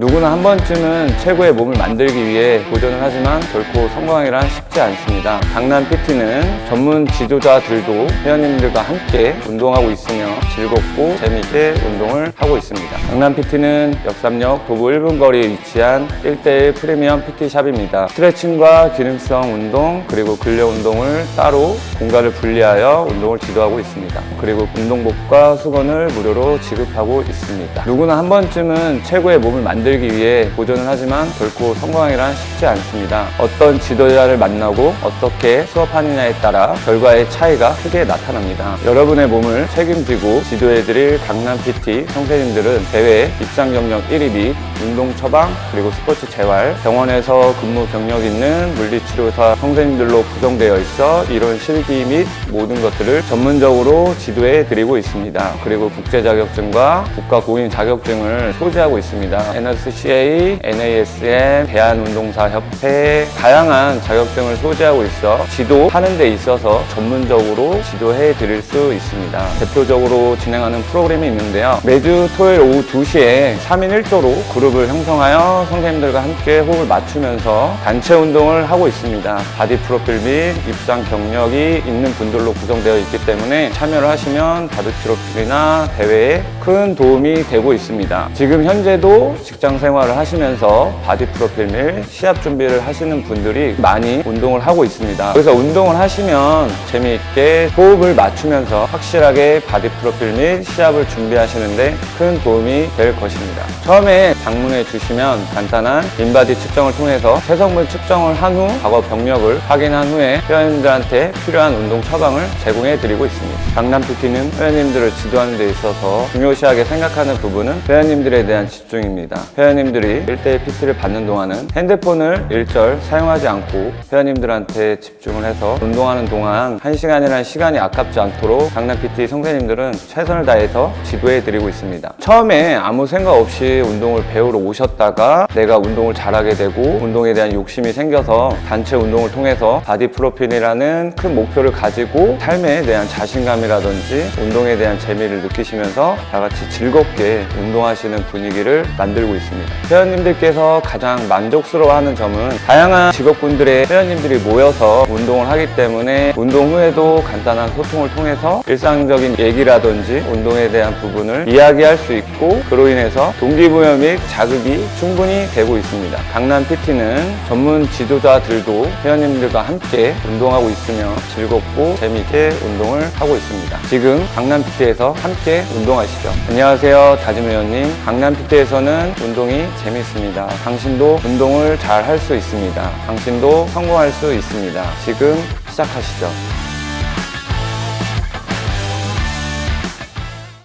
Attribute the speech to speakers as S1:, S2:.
S1: 누구나 한 번쯤은 최고의 몸을 만들기 위해 도전을 하지만 결코 성공하기란 쉽지 않습니다. 강남 PT는 전문 지도자들도 회원님들과 함께 운동하고 있으며 즐겁고 재미있게 운동을 하고 있습니다. 강남 PT는 역삼역 도보 1분 거리에 위치한 1대1 프리미엄 PT샵입니다. 스트레칭과 기능성 운동 그리고 근력 운동을 따로 공간을 분리하여 운동을 지도하고 있습니다. 그리고 운동복과 수건을 무료로 지급하고 있습니다. 누구나 한 번쯤은 최고의 몸을 만들기 위해 도전을 하지만 결코 성공하기란 쉽지 않습니다. 어떤 지도자를 만나고 어떻게 수업하느냐에 따라 결과의 차이가 크게 나타납니다. 여러분의 몸을 책임지고 지도해드릴 강남 PT 선생님들은 대회 입상 경력 1위 및 운동 처방 그리고 스포츠 재활 병원에서 근무 경력 있는 물리치료사 선생님들로 구성되어 있어 이론 실기 및 모든 것들을 전문적으로 지도해 드리고 있습니다. 그리고 국제 자격증과 국가 공인 자격증을 소지하고 있습니다. NSCA, NASM, 대한운동사 협회 다양한 자격증을 소지하고 있어 지도하는 데 있어서 전문적으로 지도해 드릴 수 있습니다. 대표적으로 진행하는 프로그램이 있는데요. 매주 토요일 오후 2시에 3인 1조로 그룹을 형성하여 선생님들과 함께 호흡을 맞추면서 단체 운동을 하고 있습니다. 바디 프로필 및 입상 경력이 있는 분들로 구성되어 있기 때문에 참여를 하시면 바디 프로필이나 대회에 큰 도움이 되고 있습니다. 지금 현재도 직장 생활을 하시면서 바디 프로필 및 시합 준비를 하시는 분들이 많이 운동을 하고 있습니다. 그래서 운동을 하시면 재미있게 호흡을 맞추면서 확실하게 바디 프로필 및 시합을 준비하시는데 큰 도움이 될 것입니다. 처음에 방문해 주시면 간단한 인바디 측정을 통해서 체성분 측정을 한 후 과거 병력을 확인한 후에 회원님들한테 필요한 운동 처방을 제공해 드리고 있습니다. 강남 PT는 회원님들을 지도하는 데 있어서 중요시하게 생각하는 부분은 회원님들에 대한 집중입니다. 회원님들이 1대1 PT를 받는 동안은 핸드폰을 일절 사용하지 않고 회원님들한테 집중을 해서 운동하는 동안 1시간이라는 시간이 아깝지 않도록 강남 PT 선생님들은 최선을 다해서 지도해 드리고 있습니다. 처음에 아무 생각 없이 운동을 배우러 오셨다가 내가 운동을 잘하게 되고 운동에 대한 욕심이 생겨서 단체 운동을 통해서 바디 프로필이라는 큰 목표를 가지고 삶에 대한 자신감이라든지 운동에 대한 재미를 느끼시면서 다 같이 즐겁게 운동하시는 분위기를 만들고 있습니다. 회원님들께서 가장 만족스러워하는 점은 다양한 직업군들의 회원님들이 모여서 운동을 하기 때문에 운동 후에도 간단한 소통을 통해서 일상적인 얘기라든지 운동에 대한 부분을 이야기할 수 있고 그로 인해서 동기부여 및 자극이 충분히 되고 있습니다. 강남 PT는 전문 지도자들도 회원님들과 함께 운동하고 있으며 즐겁고 재미있게 운동을 하고 있습니다. 지금 강남 PT에서 함께 운동하시죠. 안녕하세요. 다짐 회원님. 강남 PT에서는 운동이 재밌습니다. 당신도 운동을 잘 할 수 있습니다. 당신도 성공할 수 있습니다. 지금 시작하시죠.